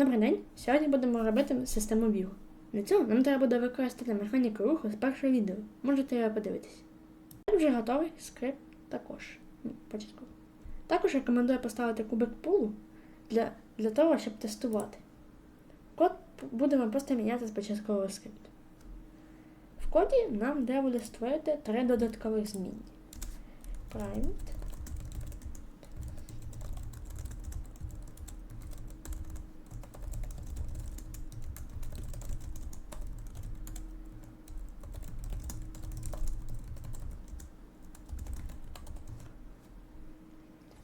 Добрий день! Сьогодні будемо робити систему бігу. Для цього нам треба буде використати механіку руху з першого відео. Можете його подивитись. Тут вже готовий скрипт також. Початку. Також рекомендую поставити кубик пулу для, для того, щоб тестувати. Код будемо просто міняти з початкового скрипту. В коді нам треба буде створити три додаткових змінні. Private.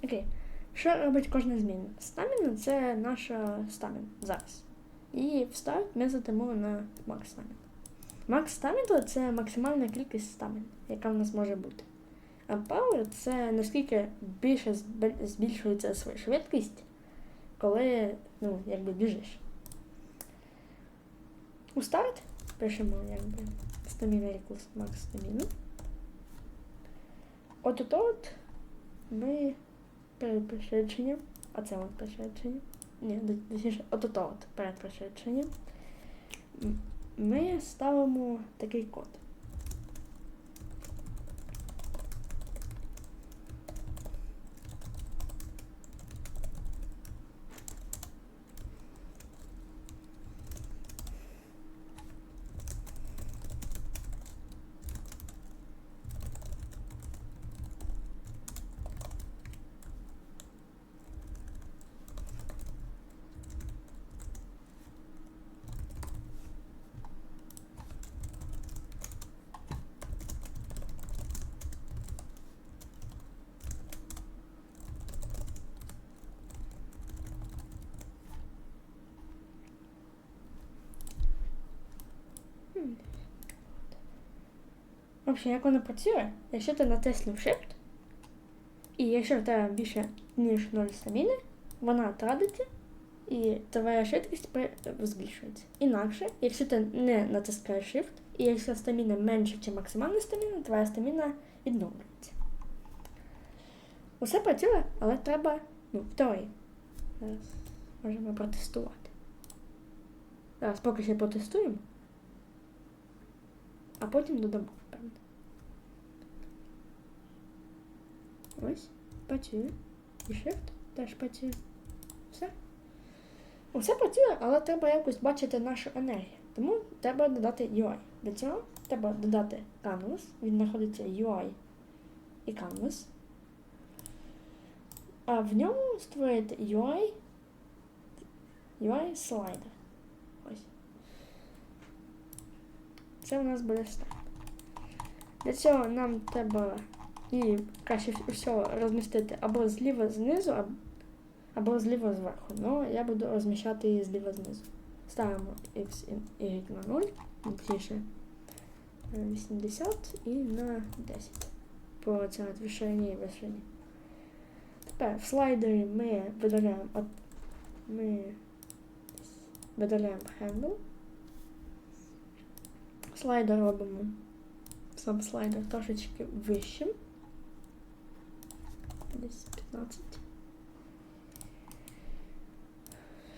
Окей. Що робить кожна зміна? Стаміна це наша стаміна зараз. І в старт ми задамо на макс стаміна. Макс стаміна це максимальна кількість стамін, яка в нас може бути. А power це наскільки більше збільшується своя швидкість, коли ну, якби біжиш. У старт пишемо якби стаміна equals max стаміна. От тут от ми перед пришвидшенням, а це от пришвидшення. Ні, точніше, от от перед пришвидшенням. Ми ставимо такий код. В общем, як воно працює, якщо ти натиснув Shift, і якщо в тебе більше ніж 0 стаміни, вона традиться і твоя швидкість збільшується. Інакше, якщо ти не натискаєш Shift, і якщо стаміна менше, ніж максимальна стаміна, твоя стаміна відновлюється. Усе працює, але треба, ну, в теорії. Зараз можемо протестувати. Зараз поки що потестуємо, а потім додамо, впевнено. Ось, працює. І Shift теж працює. Все. Усе працює, але треба якось бачити нашу енергію. Тому треба додати UI. Для цього треба додати Canvas. Він знаходиться UI і Canvas. А в ньому створити UI, UI слайдер. Ось. Це у нас буде старт. Для цього нам треба і краще всього розмістити або зліва знизу, або, зліва зверху. Ну, я буду розміщати її зліва знизу. Ставимо x і y на 0, точніше е, 80 і на 10 по от вишині і вишині. Тепер в слайдері ми видаляємо ми видаляємо handle. Слайдер робимо сам слайдер трошечки вищим. Десь 15.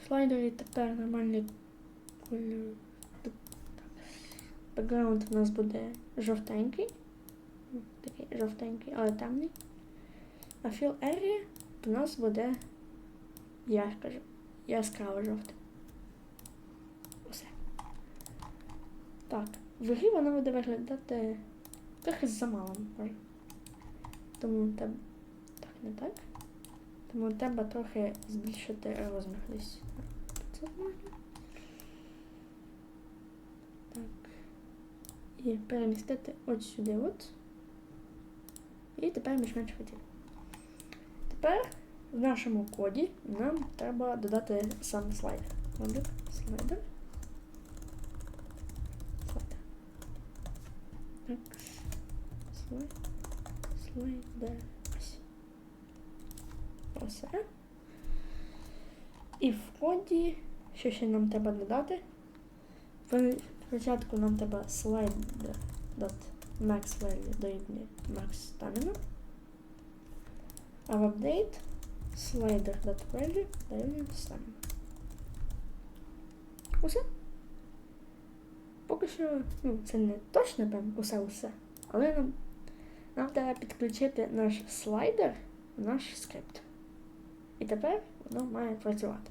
Слайдері тепер нормальний кольор. Так. Бекграунд у нас буде жовтенький. Такий жовтенький, але темний. А fill area у нас буде ярко, яскраво жовтий. Усе. Так, в грі воно буде виглядати трохи замало, може. Тому треба. Так, не так. Тому треба трохи збільшити розмір десь. Це можна. Так. І перемістити от сюди от. І тепер більш-менш хотів. Тепер в нашому коді нам треба додати сам. Слайдер. Слайдер. Так. Слайд. Слайдер. Ось. Оце. І в коді, що ще нам треба додати? Спочатку нам треба slider dot max value дорівнює max stamina. А в update slider dot value дорівнює stamina. Усе. Поки що, ну, це не точно прям усе-усе, але нам, нам треба підключити наш слайдер в наш скрипт. І тепер воно має працювати.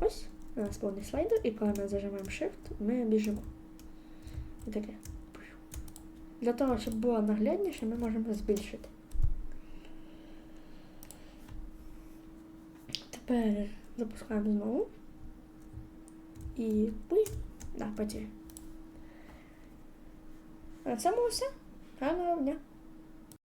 Ось у нас повний слайдер, і коли ми зажимаємо Shift, ми біжимо. І таке. Для того, щоб було наглядніше, ми можемо збільшити. Тепер запускаємо знову. І пуй. Да, працює. На цьому все. Гарного дня.